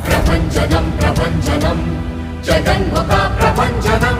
ప్రపంచనం ప్రపంచనం జగన్ముఖ ప్రపంచనం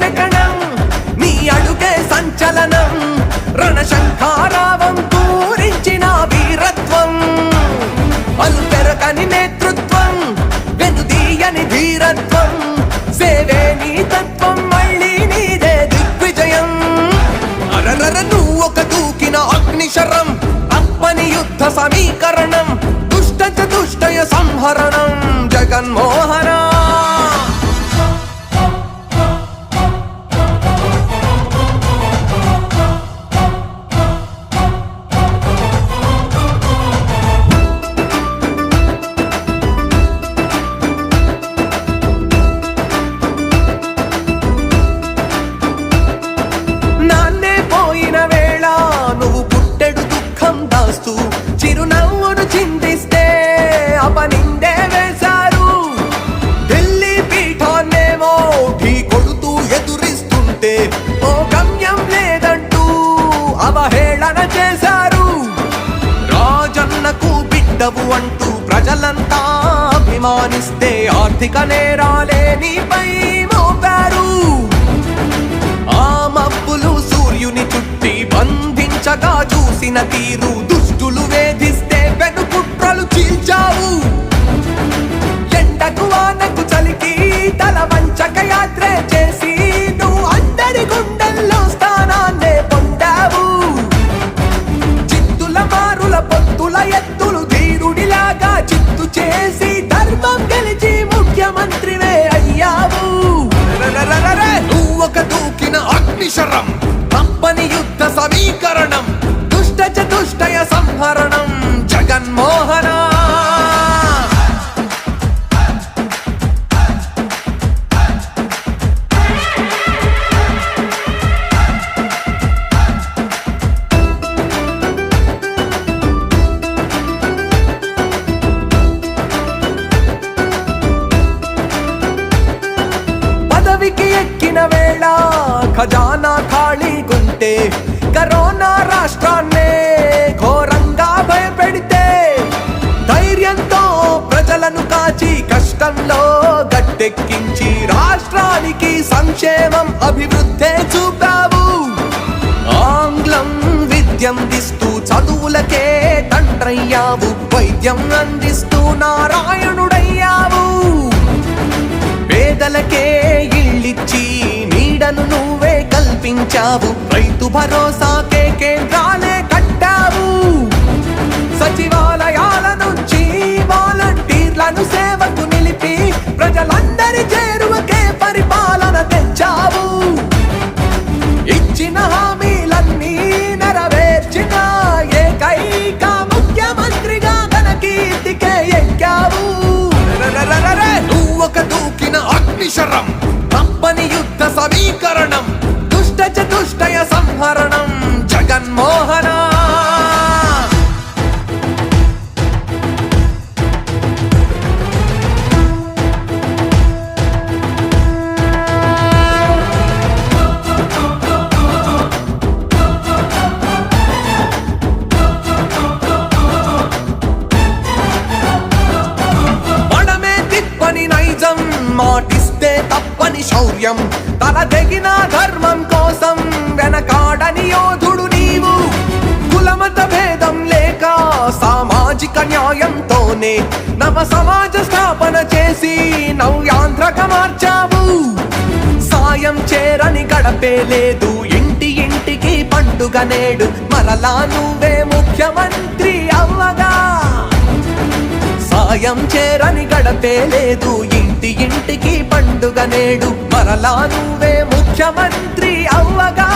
చతుష్టయ సంహరణం రాజన్నకు అంటూ ప్రజలంతా అభిమానిస్తే ఆర్థిక నేరాలే నీపై మోపారు. ఆ మబ్బులు సూర్యుని చుట్టి బంధించగా చూసిన తీరు ధీరుడిలాగా చిత్తు చేసి ధర్మం గెలిచి ముఖ్యమంత్రివే అయ్యావు రరరరరరే! నువ్వొక దూకిన అగ్నిశరం కంపని యుద్ధ సమీకరణం దుష్ట చతుష్టయ సంహరణం జగన్మోహనా ఖజానా ఖాళీగుంటే కరోనా రాష్ట్రాన్నే ఘోరంగా భయపెడితే ధైర్యంతో ప్రజలను కాచి కష్టంలో గట్టెక్కించి రాష్ట్రానికి సంక్షేమం అభివృద్ధే చూపావు. ఆంగ్లం విద్యం దిస్తూ చదువులకే తండ్రయ్యావు వైద్యం అందిస్తూ నారాయణుడయ్యావు కల్పించావు రైతు భరోసాకే కేంద్రాలే కట్టావు. సచివాలయాల నుంచి వాలంటీర్లను సేవకు నిలిపి ప్రజలందరి చేరువకే పరిపాలన తెచ్చావు. ఇచ్చిన హామీలన్నీ నెరవేర్చిన ఏకైక ముఖ్యమంత్రిగా తన కీర్తికే ఎక్కావు. నువ్వొక దూకిన అగ్నిశరం తప్పని యుద్ధ సమీకరణం దుష్ట చతుష్టయ సంహరణం జగన్మోహన. మాటిస్తే తప్పని శౌర్యం. తల తెగిన ధర న్యాయంతోనే నవ సమాజ స్థాపన చేసి నవ్యాంధ్రక మార్చావు. సాయం చేరని గడపే లేదు ఇంటి ఇంటికి పండుగ నేడు మరలా నువ్వే ముఖ్యమంత్రి అవ్వగా. సాయం చేరని గడపే లేదు ఇంటి ఇంటికి పండుగ నేడు మరలా నువ్వే ముఖ్యమంత్రి అవ్వగా.